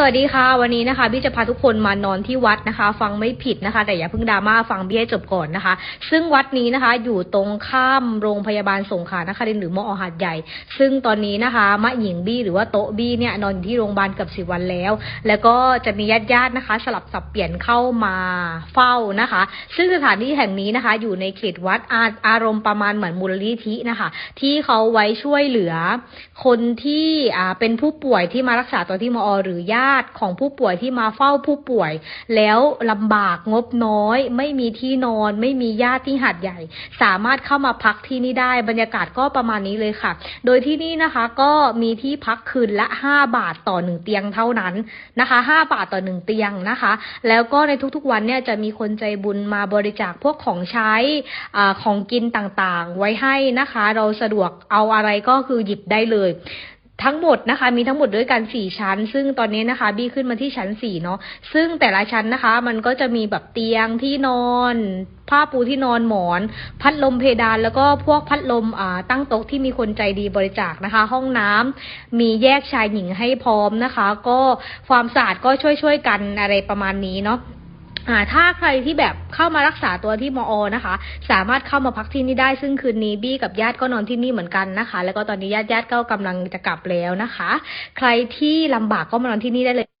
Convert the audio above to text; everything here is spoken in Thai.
สวัสดีค่ะ วันนี้นะคะบี้จะพาทุกคนมานอนที่วัดนะคะ ฟังไม่ผิดนะคะ แต่อย่าเพิ่งดราม่าฟังบี้ให้จบก่อนนะคะ ซึ่งวัดนี้นะคะ อยู่ตรงข้ามโรงพยาบาลสงขลานครินทร์หรือมอหาดใหญ่ ซึ่งตอนนี้นะคะมะหญิงบี้หรือว่าโต๊ะบี้เนี่ยนอนอยู่ที่โรงพยาบาลเกือบสิบวันแล้ว แล้วก็จะมีญาติญาตินะคะ สลับสับเปลี่ยนเข้ามาเฝ้านะคะ ซึ่งสถานที่แห่งนี้นะคะ อยู่ในเขตวัดอาอารมณ์ประมาณเหมือนมูลนิธินะคะ ที่เขาไว้ช่วยเหลือ คนที่เป็นผู้ป่วยที่มารักษาตัวที่มอหรือญาติของผู้ป่วยที่มาเฝ้าผู้ป่วย แล้วลำบากงบน้อย ไม่มีที่นอน ไม่มีญาติที่หัดใหญ่ สามารถเข้ามาพักที่นี่ได้ บรรยากาศก็ประมาณนี้เลยค่ะ โดยที่นี่นะคะก็มีที่พักคืนละ 5 บาทต่อหนึ่งเตียงเท่านั้นนะคะ 5 บาทต่อหนึ่งเตียงนะคะ แล้วก็ในทุกๆวันเนี่ยจะมีคนใจบุญมาบริจาคพวกของใช้อของกินต่างๆ ไว้ให้นะคะ เราสะดวกเอาอะไรก็คือหยิบได้เลย ทั้งหมดนะคะ มีทั้งหมดด้วยกันสี่ชั้น ซึ่งตอนนี้นะคะ บี้ขึ้นมาที่ชั้นสี่เนาะซึ่งแต่ละชั้นนะคะ มันก็จะมีแบบเตียงที่นอน ผ้าปูที่นอนหมอน พัดลมเพดานแล้วก็พวกพัดลมอ่าตั้งโต๊ะที่มีคนใจดีบริจาคนะคะ ห้องน้ำมีแยกชายหญิงให้พร้อมนะคะ ก็ความสะอาดก็ช่วยๆกันอะไรประมาณนี้เนาะ ถ้าใครที่แบบเข้ามารักษาตัวที่มอ นะคะ สามารถเข้ามาพักที่นี่ได้ ซึ่งคืนนี้บี้กับญาติก็นอนที่นี่เหมือนกันนะคะ แล้วก็ตอนนี้ญาติญาติๆก็กำลังจะกลับแล้วนะคะ ใครที่ลำบากก็มานอนที่นี่ได้เลย